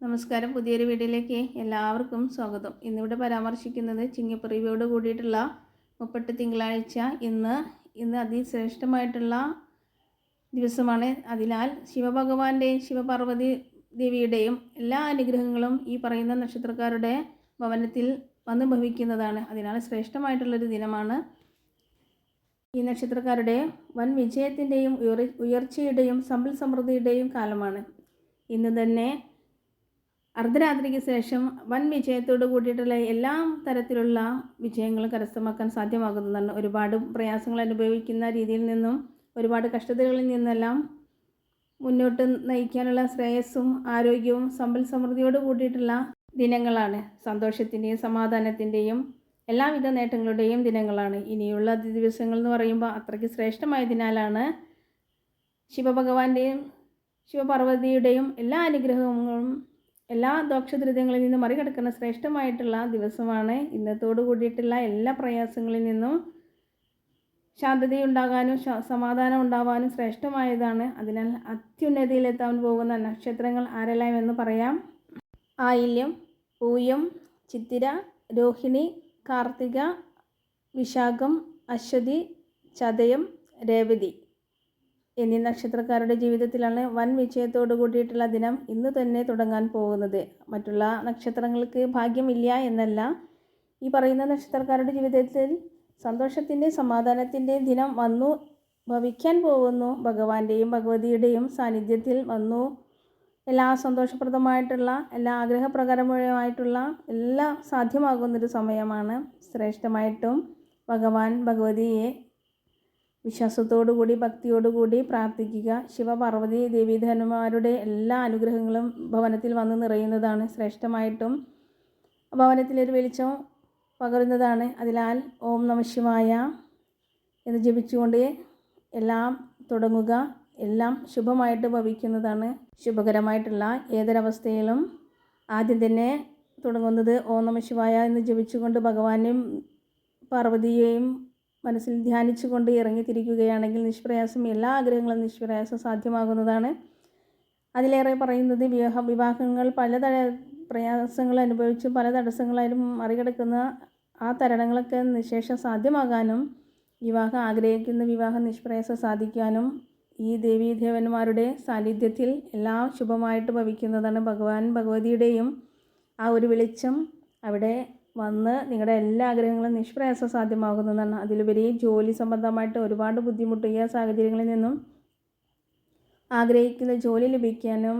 നമസ്കാരം. പുതിയൊരു വീഡിയോയിലേക്ക് എല്ലാവർക്കും സ്വാഗതം. ഇന്നിവിടെ പരാമർശിക്കുന്നത് ചിങ്ങപ്പിറവിയോട് കൂടിയിട്ടുള്ള മുപ്പട്ട് തിങ്കളാഴ്ച ഇന്ന് ഇന്ന് അതിശ്രേഷ്ഠമായിട്ടുള്ള ദിവസമാണ്. അതിനാൽ ശിവഭഗവാന്റെയും ശിവപാർവതി ദേവിയുടെയും എല്ലാ അനുഗ്രഹങ്ങളും ഈ പറയുന്ന നക്ഷത്രക്കാരുടെ ഭവനത്തിൽ വന്ന് ഭവിക്കുന്നതാണ്. അതിനാൽ ശ്രേഷ്ഠമായിട്ടുള്ളൊരു ദിനമാണ് ഈ നക്ഷത്രക്കാരുടെ വൻ വിജയത്തിന്റെയും ഉയർ ഉയർച്ചയുടെയും സമ്പൽ സമൃദ്ധിയുടെയും കാലമാണ്. ഇന്ന് തന്നെ അർദ്ധരാത്രിക്ക് ശേഷം വൻ വിജയത്തോട് കൂടിയിട്ടുള്ള എല്ലാ തരത്തിലുള്ള വിജയങ്ങളും കരസ്ഥമാക്കാൻ സാധ്യമാകുന്നതാണ്. ഒരുപാട് പ്രയാസങ്ങൾ അനുഭവിക്കുന്ന രീതിയിൽ നിന്നും ഒരുപാട് കഷ്ടതകളിൽ നിന്നെല്ലാം മുന്നോട്ട് നയിക്കാനുള്ള ശ്രേയസ്സും ആരോഗ്യവും സമ്പൽ സമൃദ്ധിയോട് കൂടിയിട്ടുള്ള ദിനങ്ങളാണ്. സന്തോഷത്തിന്റെയും സമാധാനത്തിന്റെയും എല്ലാവിധ നേട്ടങ്ങളുടെയും ദിനങ്ങളാണ്. ഇനിയുള്ള ദിവസങ്ങൾ എന്ന് പറയുമ്പോൾ അത്രയ്ക്ക് ശ്രേഷ്ഠമായതിനാലാണ് ശിവഭഗവാന്റെയും ശിവപാർവതിയുടെയും എല്ലാ അനുഗ്രഹങ്ങളും എല്ലാ ദോക്ഷദുരിതങ്ങളിൽ നിന്നും മറികടക്കുന്ന ശ്രേഷ്ഠമായിട്ടുള്ള ദിവസമാണ്. ഇന്നത്തോടു കൂടിയിട്ടുള്ള എല്ലാ പ്രയാസങ്ങളിൽ നിന്നും ശാന്തതയുണ്ടാകാനും സമാധാനം ഉണ്ടാവാനും ശ്രേഷ്ഠമായതാണ്. അതിനാൽ അത്യുന്നതിയിലെത്താൻ പോകുന്ന നക്ഷത്രങ്ങൾ ആരെല്ലാം എന്ന് പറയാം. ആയില്യം പൂയം ചിത്തിര രോഹിണി കാർത്തിക വിശാഖം അശ്വതി ചതയം രേവതി. എന്നീ നക്ഷത്രക്കാരുടെ ജീവിതത്തിലാണ് വൻ വിജയത്തോട് കൂടിയിട്ടുള്ള ദിനം ഇന്ന് തന്നെ തുടങ്ങാൻ പോകുന്നത്. മറ്റുള്ള നക്ഷത്രങ്ങൾക്ക് ഭാഗ്യമില്ല എന്നല്ല ഈ പറയുന്ന നക്ഷത്രക്കാരുടെ ജീവിതത്തിൽ സന്തോഷത്തിന്റെ സമാധാനത്തിന്റെ ദിനം വന്നു ഭവിക്കാൻ പോകുന്നു. ഭഗവാന്റെയും ഭഗവതിയുടെയും സാന്നിധ്യത്തിൽ വന്നു. എല്ലാ സന്തോഷപ്രദമായിട്ടുള്ള എല്ലാ ആഗ്രഹപ്രകാരമായിട്ടുള്ള എല്ലാം സാധ്യമാകുന്നൊരു സമയമാണ്. ശ്രേഷ്ഠമായിട്ടും ഭഗവാൻ ഭഗവതിയെ വിശ്വാസത്തോടുകൂടി ഭക്തിയോടുകൂടി പ്രാർത്ഥിക്കുക. ശിവപാർവതി ദേവീധനന്മാരുടെ എല്ലാ അനുഗ്രഹങ്ങളും ഭവനത്തിൽ വന്ന് നിറയുന്നതാണ് ശ്രേഷ്ഠമായിട്ടും. ഭവനത്തിലൊരു വെളിച്ചം പകരുന്നതാണ്. അതിനാൽ ഓം നമശിവായ എന്ന് ജപിച്ചുകൊണ്ട് എല്ലാം തുടങ്ങുക. എല്ലാം ശുഭമായിട്ട് ഭവിക്കുന്നതാണ്. ശുഭകരമായിട്ടുള്ള ഏതൊരവസ്ഥയിലും ആദ്യം തന്നെ തുടങ്ങുന്നത് ഓം നമ ശിവായ എന്ന് ജപിച്ചുകൊണ്ട് ഭഗവാനെയും പാർവതിയെയും മനസ്സിൽ ധ്യാനിച്ചുകൊണ്ട് ഇറങ്ങിത്തിരിക്കുകയാണെങ്കിൽ നിഷ്പ്രയാസം എല്ലാ ആഗ്രഹങ്ങളും നിഷ്പ്രയാസം സാധ്യമാകുന്നതാണ്. അതിലേറെ പറയുന്നത് വിവാഹ വിവാഹങ്ങൾ പല പ്രയാസങ്ങൾ അനുഭവിച്ചും പല തടസ്സങ്ങളായാലും മറികടക്കുന്ന ആ തരണങ്ങളൊക്കെ നിശേഷം സാധ്യമാകാനും വിവാഹം ആഗ്രഹിക്കുന്ന വിവാഹം നിഷ്പ്രയാസം സാധിക്കാനും ഈ ദേവീദേവന്മാരുടെ സാന്നിധ്യത്തിൽ എല്ലാം ശുഭമായിട്ട് ഭവിക്കുന്നതാണ് ഭഗവാൻ ഭഗവതിയുടെയും ആ ഒരു വെളിച്ചം അവിടെ വന്ന് നിങ്ങളുടെ എല്ലാ ആഗ്രഹങ്ങളും നിഷ്പ്രയാസം സാധ്യമാകുന്നതാണ്. അതിലുപരി ജോലി സംബന്ധമായിട്ട് ഒരുപാട് ബുദ്ധിമുട്ടിയ സാഹചര്യങ്ങളിൽ നിന്നും ആഗ്രഹിക്കുന്ന ജോലി ലഭിക്കാനും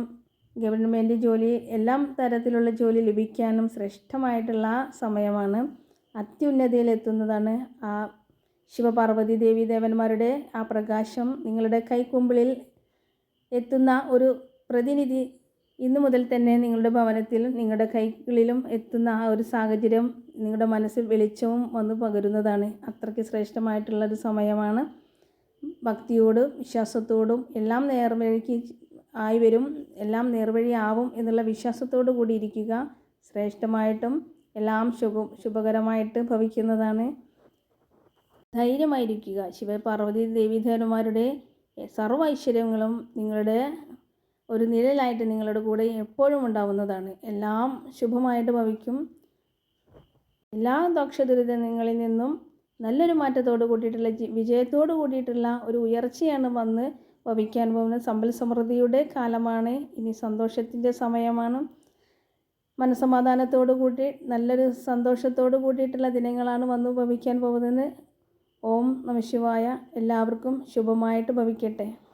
ഗവൺമെന്റ് ജോലി എല്ലാം തരത്തിലുള്ള ജോലി ലഭിക്കാനും ശ്രേഷ്ഠമായിട്ടുള്ള സമയമാണ് അത്യുന്നതിയിലെത്തുന്നതാണ് ആ ശിവപാർവതി ദേവി ദേവന്മാരുടെ ആ പ്രകാശം നിങ്ങളുടെ കൈക്കുമ്പിളിൽ എത്തുന്ന ഒരു പ്രതിനിധി ഇന്നു മുതൽ തന്നെ നിങ്ങളുടെ ഭവനത്തിലും നിങ്ങളുടെ കൈകളിലും എത്തുന്ന ആ ഒരു സാഹചര്യം നിങ്ങളുടെ മനസ്സിൽ വെളിച്ചവും വന്ന് പകരുന്നതാണ്. അത്രയ്ക്ക് ശ്രേഷ്ഠമായിട്ടുള്ള ഒരു സമയമാണ്. ഭക്തിയോടും വിശ്വാസത്തോടും എല്ലാം നേർവഴിക്ക് ആയി വരും എല്ലാം നേർവഴിയാവും എന്നുള്ള വിശ്വാസത്തോടു കൂടി ഇരിക്കുക ശ്രേഷ്ഠമായിട്ടും എല്ലാം ശുഭ ശുഭകരമായിട്ട് ഭവിക്കുന്നതാണ്. ധൈര്യമായിരിക്കുക. ശിവപാർവതി ദേവീധരന്മാരുടെ സർവ ഐശ്വര്യങ്ങളും നിങ്ങളുടെ ഒരു നിഴലായിട്ട് നിങ്ങളുടെ കൂടെ എപ്പോഴും ഉണ്ടാവുന്നതാണ്. എല്ലാം ശുഭമായിട്ട് ഭവിക്കും. എല്ലാ ദോഷദുരിതങ്ങളിൽ നിന്നും നല്ലൊരു മാറ്റത്തോട് കൂടിയിട്ടുള്ള വിജയത്തോട് കൂടിയിട്ടുള്ള ഒരു ഉയർച്ചയാണ് വന്ന് ഭവിക്കാൻ പോകുന്ന സമ്പൽ സമൃദ്ധിയുടെ കാലമാണ്. ഇനി സന്തോഷത്തിന്റെ സമയമാണ്. മനസമാധാനത്തോടു കൂടി നല്ലൊരു സന്തോഷത്തോടു കൂടിയിട്ടുള്ള ദിനങ്ങളാണ് വന്നു ഭവിക്കാൻ പോകുന്നത്. ഓം നമശിവായ എല്ലാവർക്കും ശുഭമായിട്ട് ഭവിക്കട്ടെ.